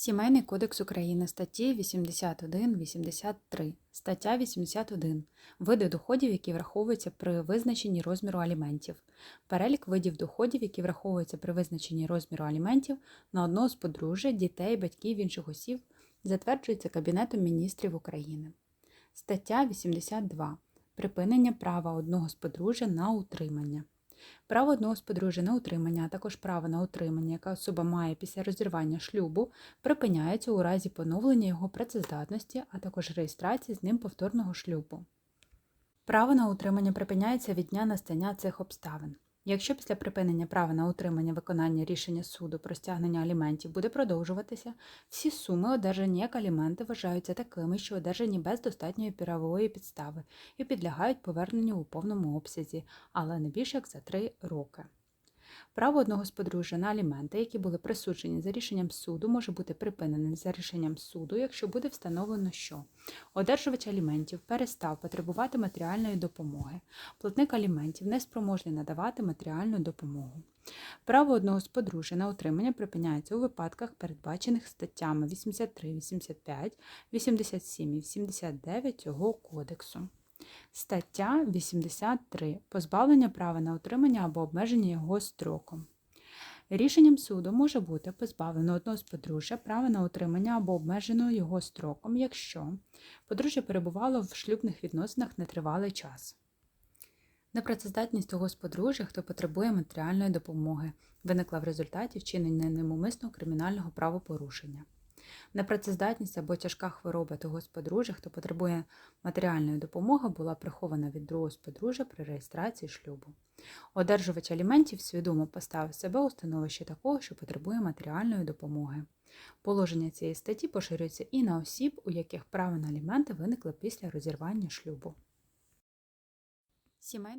Сімейний кодекс України статті 81-83. Стаття 81. Види доходів, які враховуються при визначенні розміру аліментів. Перелік видів доходів, які враховуються при визначенні розміру аліментів на одного з подружжя, дітей, батьків інших осіб, затверджується Кабінетом міністрів України. Стаття 82. Припинення права одного з подружжя на утримання. Право одного з подружжя на утримання, а також право на утримання, яке особа має після розірвання шлюбу, припиняється у разі поновлення його працездатності, а також реєстрації з ним повторного шлюбу. Право на утримання припиняється від дня настання цих обставин. Якщо після припинення права на утримання виконання рішення суду про стягнення аліментів буде продовжуватися, всі суми, одержані як аліменти, вважаються такими, що одержані без достатньої правової підстави і підлягають поверненню у повному обсязі, але не більше як за три роки. Право одного з подружжя на аліменти, які були присуджені за рішенням суду, може бути припинене за рішенням суду, якщо буде встановлено, що одержувач аліментів перестав потребувати матеріальної допомоги, платник аліментів не спроможний надавати матеріальну допомогу. Право одного з подружжя на утримання припиняється у випадках, передбачених статтями 83, 85, 87 і 89 цього кодексу. Стаття 83. Позбавлення права на утримання або обмеження його строком. Рішенням суду може бути позбавлено одного з подружжя права на утримання або обмежено його строком, якщо подружжя перебувало в шлюбних відносинах нетривалий час. Непрацездатність того з подружжя, хто потребує матеріальної допомоги, виникла в результаті вчинення ним кримінального правопорушення. Непрацездатність або тяжка хвороба того з подружжя, хто потребує матеріальної допомоги, була прихована від другого з подружжя при реєстрації шлюбу. Одержувач аліментів свідомо поставив себе у становище такого, що потребує матеріальної допомоги. Положення цієї статті поширюється і на осіб, у яких право на аліменти виникло після розірвання шлюбу. Сімейний